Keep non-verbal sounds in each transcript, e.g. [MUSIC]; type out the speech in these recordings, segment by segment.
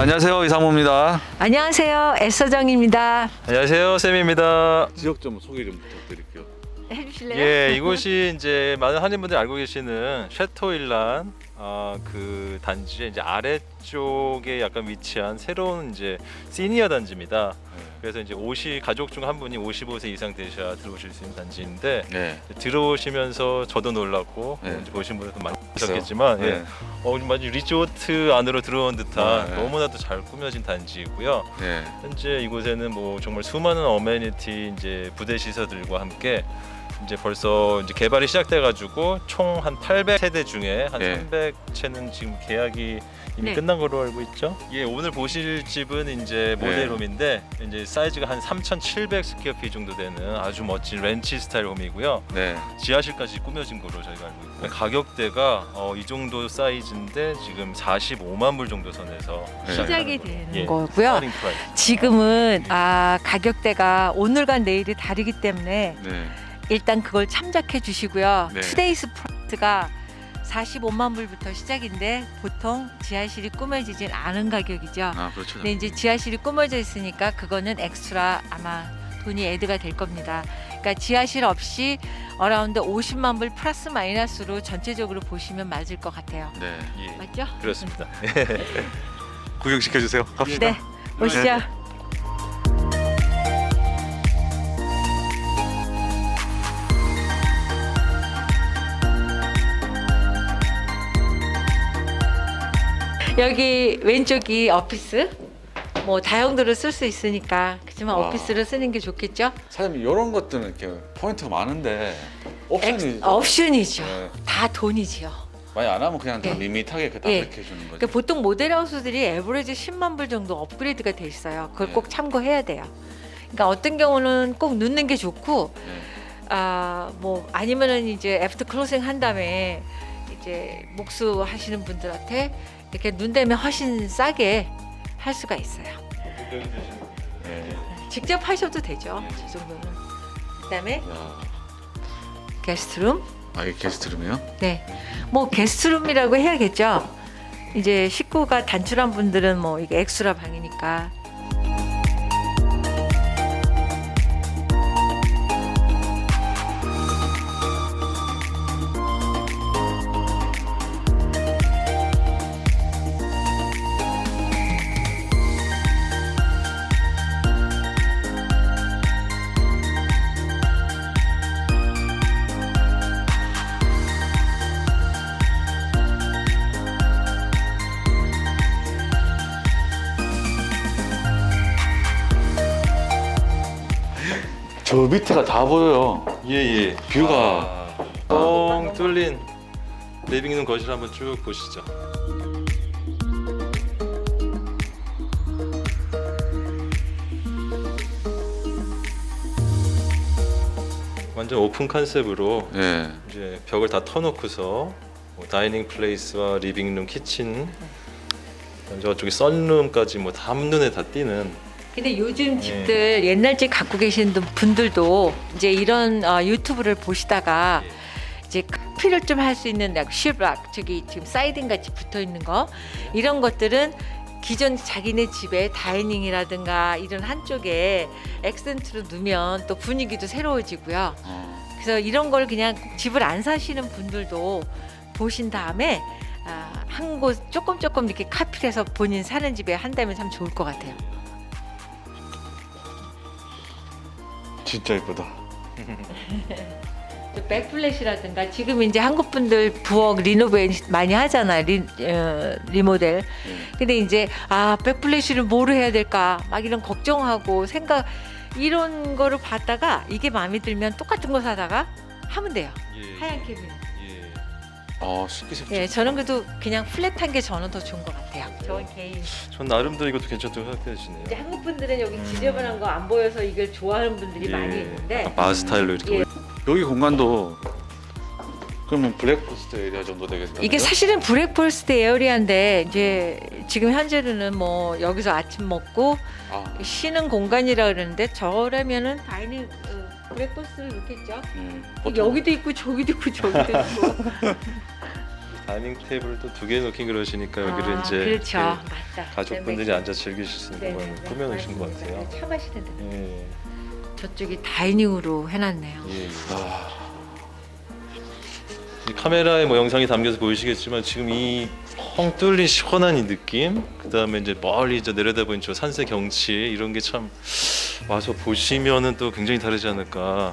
안녕하세요 이상모입니다. 안녕하세요. 애서정입니다. 안녕하세요, 쌤입니다. 지역 좀 소개 좀 부탁드릴게요. 해주실래요? 예, 이곳이 이제 많은 한인분들이 알고 계시는 쉐토일란 어, 그 단지의 이제 아래쪽에 약간 위치한 새로운 이제 시니어 단지입니다. 그래서 이제 50 가족 중 한 분이 55세 이상 되셔야 들어오실 수 있는 단지인데 네. 들어오시면서 저도 놀랐고 네. 이제 보신 분들도 많으셨겠지만 네. 예. 어, 마치 리조트 안으로 들어온 듯한 네. 너무나도 잘 꾸며진 단지이고요. 네. 현재 이곳에는 뭐 정말 수많은 어메니티 이제 부대 시설들과 함께 이제 벌써 이제 개발이 시작돼 가지고 총 한 800세대 중에 한 네. 300채는 지금 계약이 이미 네. 끝난 걸로 알고 있죠. 예, 오늘 보실 집은 이제 네. 모델홈인데 이제 사이즈가 한 3,700 스퀘어피 정도 되는 아주 멋진 렌치 스타일 홈이고요. 네. 지하실까지 꾸며진 거로 저희가 알고 있고요. 가격대가 어, 이 정도 사이즈인데 지금 45만 불 정도 선에서 네. 시작이. 되는 예, 거고요. 프라이스. 지금은 아 가격대가 오늘과 내일이 다르기 때문에 네. 일단 그걸 참작해 주시고요. 네. 투데이스 프라이스가 45만 불부터 시작인데 보통 지하실이 꾸며지진 않은 가격이죠. 아 그렇죠. 근데 이제 지하실이 꾸며져 있으니까 그거는 엑스트라 아마 돈이 애드가 될 겁니다. 그러니까 지하실 없이 어라운드 50만 불 플러스 마이너스로 전체적으로 보시면 맞을 것 같아요. 네. 예, 맞죠? 그렇습니다. [LAUGHS] 구경 시켜 주세요. 갑시다. 네, 보시죠. 여기 왼쪽이 오피스. 뭐 다용도로 쓸 수 있으니까 그렇지만 와. 오피스로 쓰는 게 좋겠죠. 사장님 이런 것들은 이렇게 포인트가 많은데 옵션이 엑스, 옵션이죠. 네. 다 돈이지요. 많이 안 하면 그냥 다 예. 밋밋하게 그다 예. 이렇게 해주는 거죠. 그러니까 보통 모델하우스들이 에버리지 10만 불 정도 업그레이드가 돼 있어요. 그걸 네. 꼭 참고해야 돼요. 그러니까 어떤 경우는 꼭 넣는 게 좋고 네. 아뭐 아니면은 이제 애프터 클로징 한 다음에 이제 목수 하시는 분들한테 이렇게 눈 대면 훨씬 싸게 할 수가 있어요. 네. 직접 하셔도 되죠. 네. 이 정도는. 그다음에 야. 게스트룸. 아 이게 게스트룸이요? 네. 뭐 게스트룸이라고 해야겠죠. 이제 식구가 단출한 분들은 뭐 이게 엑스트라 방이니까. 저 밑에가 다 보여요. 예예. 뷰가- 뻥 뚫린 리빙룸 거실 한번 쭉 보시죠. 완전 오픈 컨셉으로 네. 이제 벽을 다 터놓고서 뭐 다이닝 플레이스와 리빙룸, 키친, 저쪽에 썬룸까지 뭐다 눈에 다 띄는 근데 요즘 집들 옛날 집 갖고 계신 분들도 이제 이런 어, 유튜브를 보시다가 이제 카피를 좀 할 수 있는 슈락 저기 지금 사이딩 같이 붙어 있는 거 이런 것들은 기존 자기네 집에 다이닝이라든가 이런 한쪽에 액센트로 넣으면 또 분위기도 새로워지고요. 어. 그래서 이런 걸 그냥 집을 안 사시는 분들도 보신 다음에 아, 한 곳 조금 조금 이렇게 카피해서 본인 사는 집에 한다면 참 좋을 것 같아요. 진짜 예쁘다. 또 백플랫이라든가 지금 이제 한국 분들 부엌 리노베이션 많이 하잖아요 리, 어, 리모델 네. 근데 이제 아 백플래시를 뭐로 해야 될까 막 이런 걱정하고 생각 이런 거를 봤다가 이게 마음에 들면 똑같은 거 사다가 하면 돼요 예. 하얀 캐비넷 예. 아 식기세척. 예 저는 그래도 그냥 플랫한 게 저는 더 좋은 것 같아요 저는 개인 전 나름대로 이것도 괜찮다고 생각되시네요. 이제 한국 분들은 여기 지저분한 거 안 보여서 이걸 좋아하는 분들이 예. 많이 있는데 바 스타일로 이렇게 예. 여기 공간도 그러면 블랙포스트 에리아 정도 되겠어요? 이게 사실은 브렉퍼스트 에어리아인데 이제 지금 현재로는 뭐 여기서 아침 먹고 아, 쉬는 공간이라 그러는데 저라면은 다이닝 어, 브렉퍼스트를 넣겠죠. 네. 보통 여기도 있고 저기도 있고 저기도 있고. [LAUGHS] 다이닝 테이블도 두 개 놓긴 그러시니까 여기를 아, 이제 그렇죠. 이렇게 맞다. 가족분들이 앉아 즐기실 수 있는 네, 걸 네, 네. 꾸며 놓으신 것. 같아요. 차 마시는 데. 예. 저쪽이 다이닝으로 해놨네요. 예. 예. 아, 이 카메라에 뭐 영상이 담겨서 보이시겠지만 지금 이뻥 뚫린 시원한 이 느낌 그 다음에 이제 멀리 저 내려다보는 저 산세 경치 이런 게 참 와서 보시면은 또 굉장히 다르지 않을까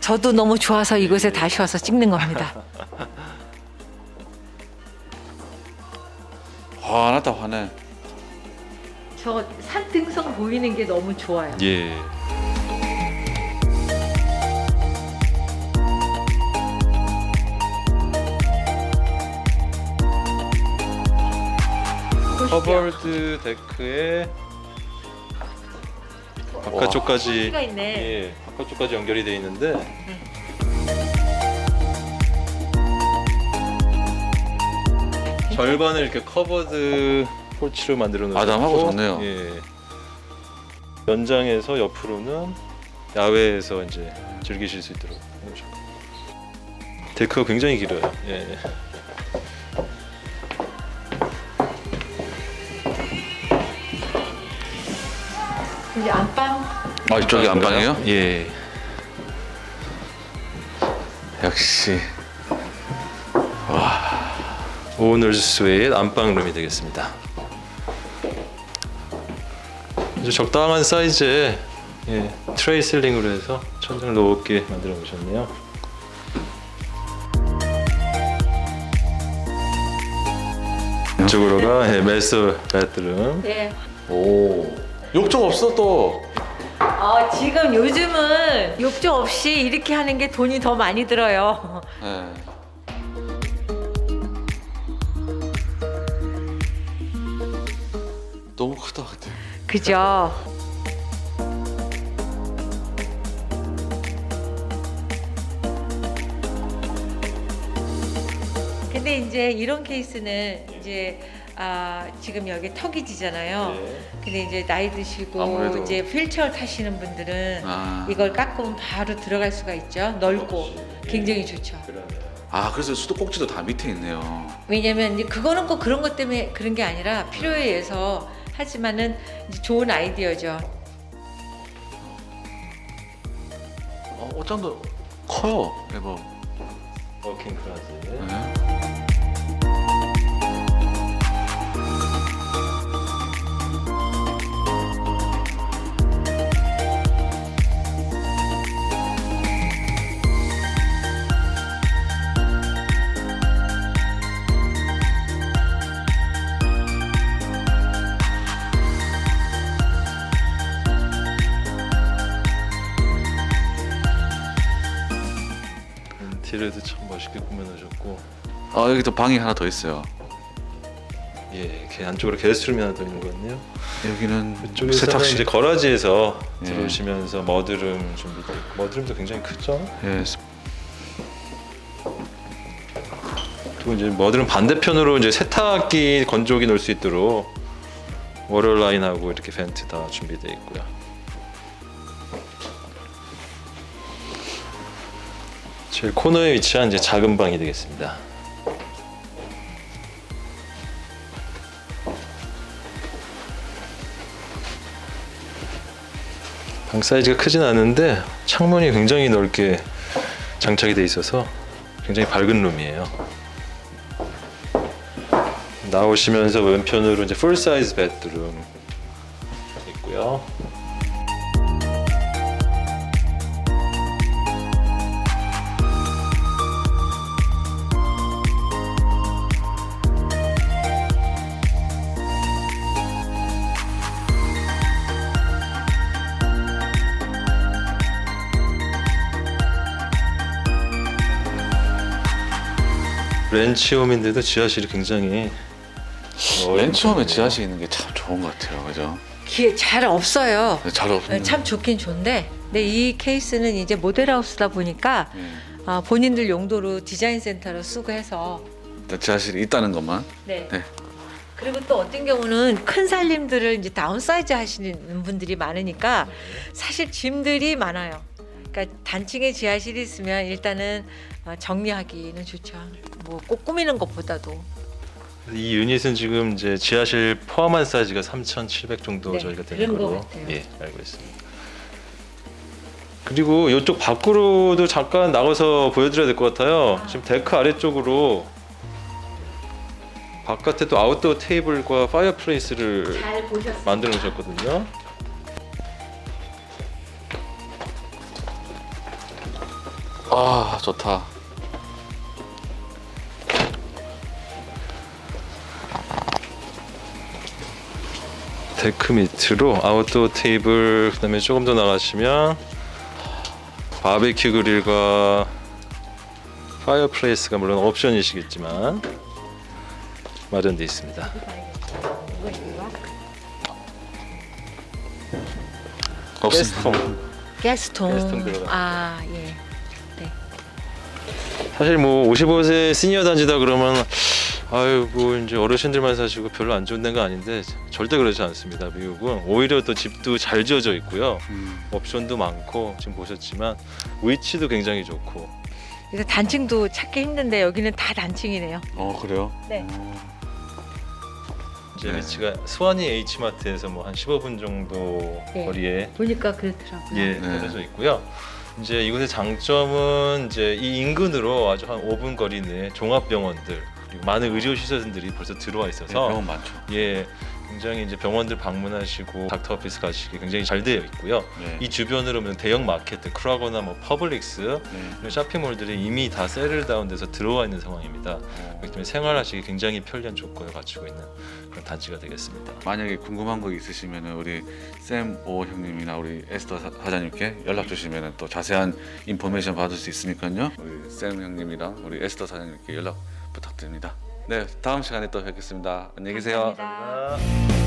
저도 너무 좋아서 이곳에 다시 와서 찍는 겁니다. [LAUGHS] 화났다 화내. 저 산 등성 보이는 게 너무 좋아요. 예 보시죠. 커버드 데크에 바깥쪽까지 키가 있네. 예 바깥쪽까지 연결이 돼 있는데 절반을 이렇게 커버드 포치로 만들어 놓으셨고 아담하고 좋네요. 예. 연장해서 옆으로는 야외에서 이제 즐기실 수 있도록 해놓으셨고 데크가 굉장히 길어요. 예. 이제 안방 아 이쪽이 안방이에요? 예. 역시 오늘 스웨의 안방룸이 되겠습니다. 아주 적당한 사이즈의 예, 트레이 실링으로 해서 천장을 높게 만들어 놓으셨네요. 이쪽으로가 예, 메스 베드룸. 네. 오 욕정 없어 또. 어, 지금 요즘은 욕조 없이 이렇게 하는 게 돈이 더 많이 들어요. 예. 너무 크다 근데. 그죠? 근데 이제 이런 케이스는 이제 아, 지금 여기 턱이 지잖아요. 근데 이제 나이 드시고 아무래도. 이제 휠체어 타시는 분들은 아. 이걸 깎으면 바로 들어갈 수가 있죠. 넓고 굉장히 좋죠. 아 그래서 수도꼭지도 다 밑에 있네요. 왜냐면 이제 그거는 꼭 그런 것 때문에 그런 게 아니라 필요에 의해서 하지만은 이제 좋은 아이디어죠. 어, 옷장도 커요. 대박. 워킹 클라스. 네. 인테리어도 참 멋있게 꾸며 놓으셨고 아 여기 또 방이 하나 더 있어요. 예, 이렇게 안쪽으로 게스트룸이 하나 더 있는 것 같네요. 여기는 세탁실. 이제 거라지에서 예. 들어오시면서 머드룸 준비되어 있고 머드룸도 굉장히 크죠. 예. 또 이제 머드룸 반대편으로 이제 세탁기 건조기 넣을 수 있도록 워터 라인하고 이렇게 벤트 다 준비되어 있고요. 제일 코너에 위치한 이제 작은 방이 되겠습니다. 방 사이즈가 크진 않은데 창문이 굉장히 넓게 장착이 돼 있어서 굉장히 밝은 룸이에요. 나오시면서 왼편으로 이제 풀 사이즈 베드룸 렌치홈인데도 지하실이 굉장히 맨 처음에 넓거든요. 지하실 있는 게 참 좋은 것 같아요. 그죠? 기회 잘 없어요. 네, 잘 없는. 참 좋긴 좋은데, 근데 이 케이스는 이제 모델하우스다 보니까 예. 아, 본인들 용도로 디자인 센터로 쓰고 해서 일단 지하실이 있다는 것만. 네. 네. 그리고 또 어떤 경우는 큰 살림들을 이제 다운사이즈 하시는 분들이 많으니까 사실 짐들이 많아요. 그러니까 단층에 지하실이 있으면 일단은 어, 정리하기는 좋죠. 뭐뭐꼭 꾸미는 것보다도 이 유닛은 지금 이제 지하실 포함한 사이즈가 3,700 정도 네, 저희가 되는 그런 걸로 같아요. 예, 알고 있습니다. 그리고 이쪽 밖으로도 잠깐 나가서 보여드려야 될 것 같아요. 지금 데크 아래쪽으로 바깥에 또 아웃도어 테이블과 파이어플레이스를 잘 보셨어요. 만들어 놓으셨거든요. 아 좋다. 데크 밑으로 아웃도어 테이블 그다음에 조금 더 나가시면 바베큐 그릴과 파이어플레이스가 물론 옵션이시겠지만 마련되어 있습니다. 없습니다. 가스통. 가스통. 가스통 들어가. 아 예. 사실 뭐 55세 시니어 단지다 그러면 아이고 이제 어르신들만 사시고 별로 안 좋은 데가 아닌데 절대 그렇지 않습니다. 미국은 오히려 더 집도 잘 지어져 있고요. 음. 옵션도 많고 지금 보셨지만 위치도 굉장히 좋고 그래서 단층도 찾기 힘든데 여기는 다 단층이네요. 어 그래요? 네. 어. 이제 네. 위치가 수완이 H마트에서 뭐 한 15분 정도 네. 거리에 보니까 그렇더라고요. 예, 네. 떨어져 있고요. 이제 이곳의 장점은 이제 이 인근으로 아주 한 5분 거리 내에 종합병원들 그리고 많은 의료 시설들이 벌써 들어와 네, 있어서 병원 많죠. 예, 굉장히 이제 병원들 방문하시고 닥터 오피스 가시기 굉장히 잘 되어 있고요. 네. 이 주변으로 보면 대형 마켓, 크라거나 뭐 퍼블릭스 네. 쇼핑몰들이 이미 다 셀을 다운돼서 들어와 있는 상황입니다. 어. 그렇기 때문에 생활하시기 굉장히 편리한 조건을 갖추고 있는 그런 단지가 되겠습니다. 만약에 궁금한 거 있으시면 우리 샘오 형님이나 우리 에스더 사- 사장님께 연락 주시면 또 자세한 인포메이션 받을 수 있으니까요. 우리 샘 형님이랑 우리 에스더 사장님께 연락 부탁드립니다. 네, 다음 시간에 또 뵙겠습니다. 안녕히 계세요. 감사합니다. 감사합니다.